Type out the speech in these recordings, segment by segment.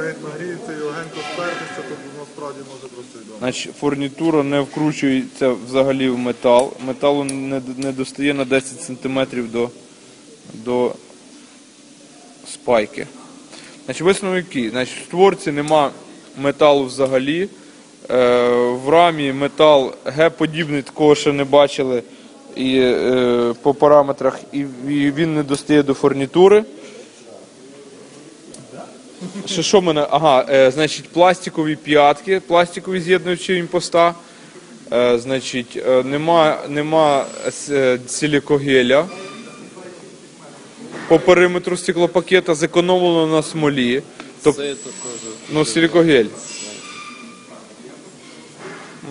шейт нагріється і легенько спертися, то воно справді може просто відомо. Значить, фурнітура не вкручується взагалі в метал. Металу не, не достає на 10 см до, до спайки. Значить, висновок який? Значить, в створці нема металу взагалі. Е, в рамі метал Г-подібний, такого ще не бачили і, е, по параметрах, і, і він не достає до фурнітури. Ще що в мене? Ага, е, значить, пластикові п'ятки, пластикові з'єднуючі імпоста. Е, значить, е, нема, нема е, силікогеля по периметру стеклопакета, зекономлено на смолі. Це теж. ну, силікогель.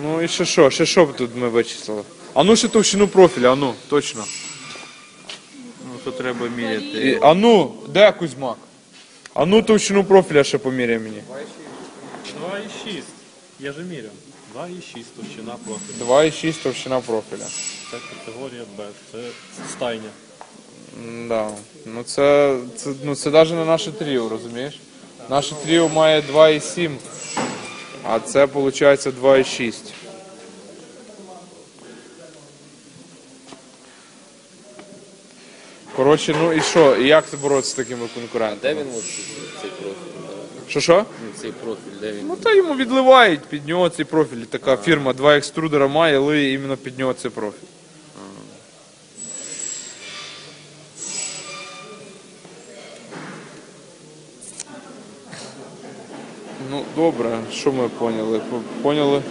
Ну і ще що? Ще що тут ми вичислили? А ну ще товщину профіля, а ну, точно. Ну, то треба міряти. І, а ну, де Кузьмак? А ну товщину профіля ще поміряй мені. 2,6. Я же міряв. 2,6 товщина профілю. 2,6 товщина профіля. Це категорія Б. Це стайня. Да. Ну це, це, ну, це навіть не наше тріо, розумієш? Наше тріо має 2,7, а це виходить 2,6. Коротше, ну і що? І як це боротися з такими конкурентами? Де він от цей профіль? Що що? Ну, цей профіль, де він? Ну та йому відливають під нього цей профіль. Така фірма, два екструдера має, але іменно під нього цей профіль. Ну, добре, що ми поняли? Поняли,